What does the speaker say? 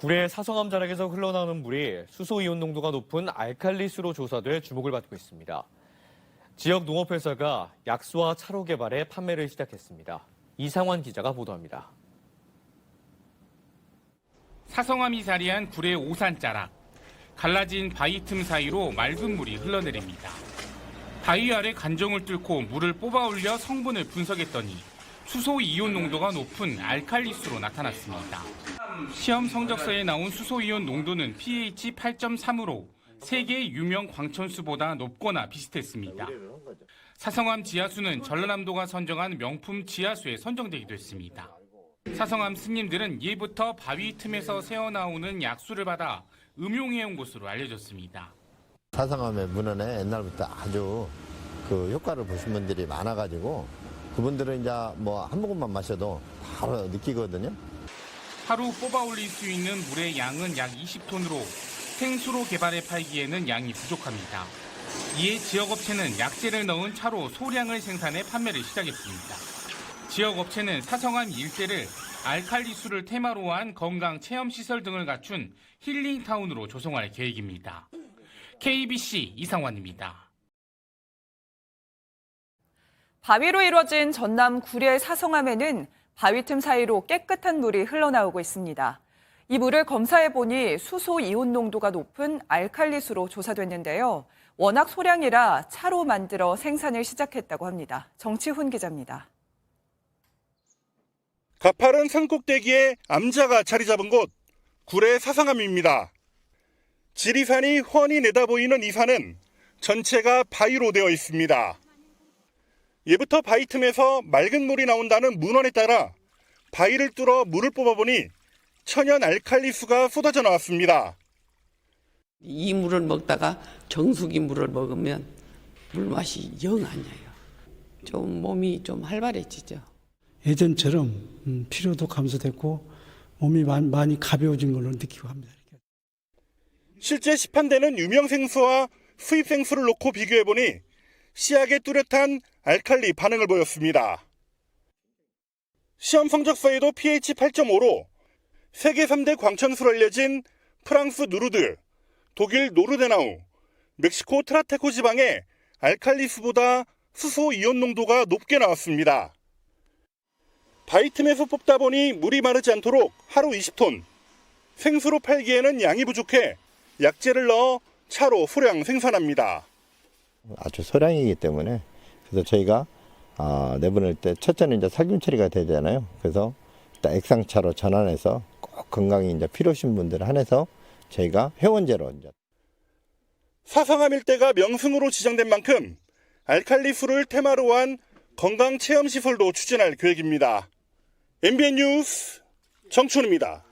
구례 사성암 자락에서 흘러나오는 물이 수소 이온 농도가 높은 알칼리수로 조사돼 주목을 받고 있습니다. 지역 농업회사가 약수와 차로 개발에 판매를 시작했습니다. 이상환 기자가 보도합니다. 사성암이 자리한 구례 오산자락. 갈라진 바위 틈 사이로 맑은 물이 흘러내립니다. 바위 아래 간정을 뚫고 물을 뽑아 올려 성분을 분석했더니 수소 이온 농도가 높은 알칼리수로 나타났습니다. 시험 성적서에 나온 수소 이온 농도는 pH 8.3으로 세계 유명 광천수보다 높거나 비슷했습니다. 사성암 지하수는 전라남도가 선정한 명품 지하수에 선정되기도 했습니다. 사성암 스님들은 예부터 바위 틈에서 새어나오는 약수를 받아 음용해온 곳으로 알려졌습니다. 사상함의 문헌에 옛날부터 아주 그 효과를 보신 분들이 많아가지고 그분들은 이제 뭐 한 모금만 마셔도 바로 느끼거든요. 하루 뽑아 올릴 수 있는 물의 양은 약 20톤으로 생수로 개발해 팔기에는 양이 부족합니다. 이에 지역업체는 약재를 넣은 차로 소량을 생산해 판매를 시작했습니다. 지역업체는 사성암 일대를 알칼리수를 테마로 한 건강 체험시설 등을 갖춘 힐링타운으로 조성할 계획입니다. KBC 이상환입니다. 바위로 이루어진 전남 구례 사성암에는 바위 틈 사이로 깨끗한 물이 흘러나오고 있습니다. 이 물을 검사해 보니 수소 이온 농도가 높은 알칼리수로 조사됐는데요. 워낙 소량이라 차로 만들어 생산을 시작했다고 합니다. 정치훈 기자입니다. 가파른 산꼭대기에 암자가 자리 잡은 곳 구례 사상암입니다. 지리산이 훤히 내다보이는 이 산은 전체가 바위로 되어 있습니다. 예부터 바위 틈에서 맑은 물이 나온다는 문헌에 따라 바위를 뚫어 물을 뽑아보니 천연 알칼리수가 쏟아져 나왔습니다. 이 물을 먹다가 정수기 물을 먹으면 물 맛이 영 아니에요. 좀 몸이 좀 활발해지죠. 예전처럼 음, 피로도 감소됐고 몸이 많이, 가벼워진 걸로 느끼고 합니다. 실제 시판되는 유명 생수와 수입 생수를 놓고 비교해보니 씨약의 뚜렷한 알칼리 반응을 보였습니다. 시험 성적서에도 pH 8.5로 세계 3대 광천수로 알려진 프랑스 누르드, 독일 노르데나우, 멕시코 트라테코 지방의 알칼리수보다 수소 이온 농도가 높게 나왔습니다. 바이틈에서 뽑다 보니 물이 마르지 않도록 하루 20톤, 생수로 팔기에는 양이 부족해 약재를 넣어 차로 소량 생산합니다. 아주 소량이기 때문에 그래서 저희가 아, 내보낼 때 첫째는 이제 살균 처리가 돼야 되잖아요. 그래서 일단 액상차로 전환해서 꼭 건강이 이제 필요하신 분들 한해서 저희가 회원제로 이제 사상암 일대가 명승으로 지정된 만큼 알칼리수를 테마로 한 건강 체험 시설도 추진할 계획입니다. MBN 뉴스 정춘입니다.